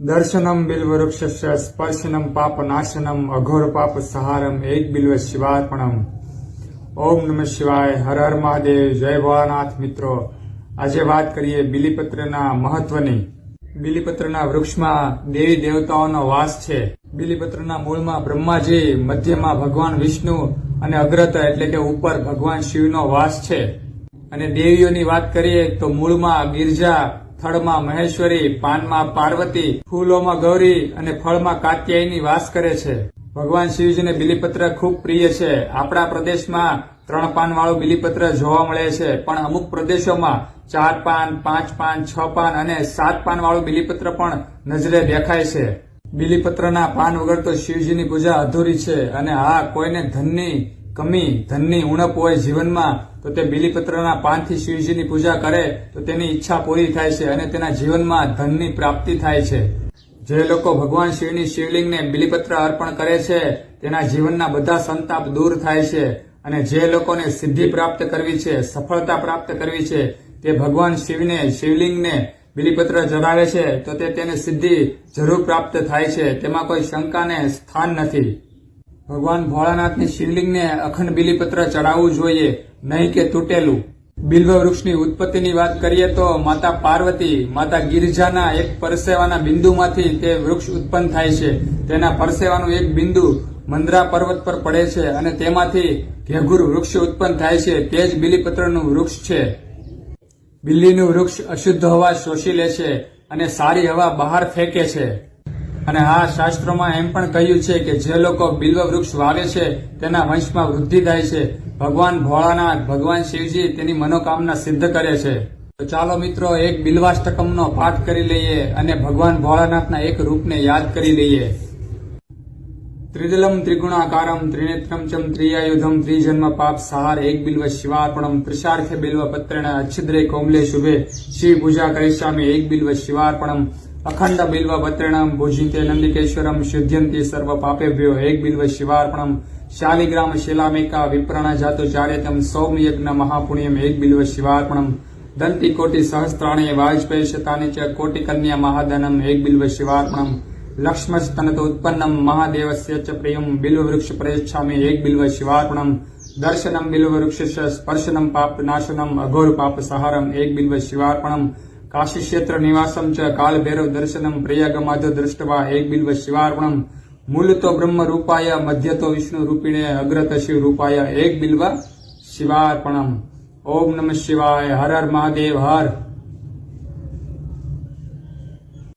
દર્શનમ બિલ્વવૃક્ષસ્ય, સ્પર્શનમ પાપનાશનમ, અઘોર પાપ સહારમ, એક બિલ્વ શિવાર્પણમ. ઓમ નમઃ શિવાય, હર હર મહાદેવ, જય ભોળાનાથ મિત્રો. આજે વાત કરીએ બિલીપત્રના મહત્વની. બિલીપત્રના વૃક્ષમાં દેવી દેવતાઓનો વાસ છે. બિલીપત્રના મૂળમાં બ્રહ્માજી, મધ્યમાં ભગવાન વિષ્ણુ અને અગ્રત એટલે કે ઉપર ભગવાન શિવનો વાસ છે. અને દેવીઓની વાત કરીએ તો મૂળમાં ગિરજા થળમાં મહેશ્વરી, પાનમાં પાર્વતી, ફૂલોમાં ગૌરી અને ફળમાં કાત્યાયની વાસ કરે છે. ભગવાન શિવજીને બિલીપત્ર ખૂબ પ્રિય છે. આપણા પ્રદેશમાં ત્રણ પાન વાળું બિલીપત્ર જોવા મળે છે, પણ અમુક પ્રદેશોમાં ચાર પાન, પાંચ પાન, છ પાન અને સાત પાન વાળું બિલીપત્ર પણ નજરે દેખાય છે. બિલીપત્રના પાન વગર તો શિવજીની પૂજા અધૂરી છે અને આ કોઈને ધનની કમી, ધનની ઉણપ હોય જીવનમાં, તો તે બિલીપત્રના પાનથી શિવજીની પૂજા કરે, તો તેની ઈચ્છા પૂરી થાય છે અને તેના જીવનમાં ધનની પ્રાપ્તિ થાય છે. જે લોકો ભગવાન શિવની શિવલિંગને બિલીપત્ર અર્પણ કરે છે, તેના જીવનના બધા સંતાપ દૂર થાય છે અને જે લોકોને સિદ્ધિ પ્રાપ્ત કરવી છે, સફળતા પ્રાપ્ત કરવી છે, તે ભગવાન શિવને, શિવલિંગને બિલીપત્ર ચડાવે છે, તો તે તેને સિદ્ધિ જરૂર પ્રાપ્ત થાય છે. તેમાં કોઈ શંકાને સ્થાન નથી. ભગવાન ભોળાનાથની શિવલિંગને અખંડ બિલીપત્ર ચડાવવું જોઈએ, નહીં કે તૂટેલું. બિલ્વ વૃક્ષની ઉત્પત્તિની વાત કરીએ તો માતા પાર્વતી, માતા ગિરિજાના એક પરસેવાના બિંદુમાંથી તે વૃક્ષ ઉત્પન્ન થાય છે. તેના પરસેવાનું એક બિંદુ મંદરા પર્વત પર પડે છે અને તેમાંથી ઘેઘુર વૃક્ષ ઉત્પન્ન થાય છે. તે જ બિલીપત્રનું વૃક્ષ છે. બિલ્લીનું વૃક્ષ અશુદ્ધ હવા શોષી લે છે અને સારી હવા બહાર ફેંકે છે. અને આ શાસ્ત્રોમાં એમ પણ કહ્યું છે કે જે લોકો બિલ્વ વૃક્ષ વાવે છે, તેના વંશમાં વૃદ્ધિ થાય છે. ભગવાન ભોળાનાથ, ભગવાન શિવજી તેની મનોકામના સિદ્ધ કરે છે. તો ચાલો મિત્રો, એક બિલ્વાષ્ટકમનો પાઠ કરી લઈએ અને ભગવાન ભોળાનાથના એક રૂપને યાદ કરી લઈએ. ત્રિદલમ ત્રિગુણાકારમ ત્રિનેત્રમ ચમ ત્રિયાયુધમ ત્રિજન્મ પાપ સહાર એક બિલ્વ શિવાર્પણમ ત્રિશાર્થે બિલ્વ પત્રેણ અચ્છિદ્રે કોમલે શુભે. શિવ પૂજા કરિષ્યામી એક બિલ્વ શિવાર્પણમ અખંડ બિલ્વ પત્રેણમ ભુજિતે નંદિકેશ્વરમ, શુદ્ધ્યંતિ સર્વ પાપેભ્યો એક બિલ્વ શિવાર્પણમ, શાલિગ્રામ શિલામિકા, વિપ્રણ જાતુ ચાર્યતમ સૌમ્યજ્ઞ મહાપુણ્યમ એક બિલ્વ શિવાર્પણમ દંતી કોટી સહસ્ત્રાણે વાજપેય શતાને ચ કોટી કન્યા મહાદનમ એક બિલ્વ શિવાર્પણમ લક્ષ્મસ્તનત ઉત્પન્નમ, મહાદેવસ્ય ચ પ્રિયમ બિલ્વ વૃક્ષ પ્રયચ્છામિ એક બિલ્વ શિવાર્પણમ, દર્શનમ બિલ્વ વૃક્ષ સ્પર્શનમ પાપ નાશનમ, અઘોર પાપ સહારમ એક બિલ્વ શિવાર્પણમ કાશી ક્ષેત્ર નિવાસમ ચ કાલ ભૈરવ દર્શનમ પ્રયાગમાધો દ્રષ્ટવા એક બિલ્વ શિવાર્પણમ. મૂલતો બ્રહ્મ રૂપાય મધ્યતો વિષ્ણુ રૂપિણે, અગ્રત શિવ રૂપાય, એક બિલ્વ શિવાર્પણમ. ઓમ નમઃ શિવાય, હર હર મહાદેવ, હર.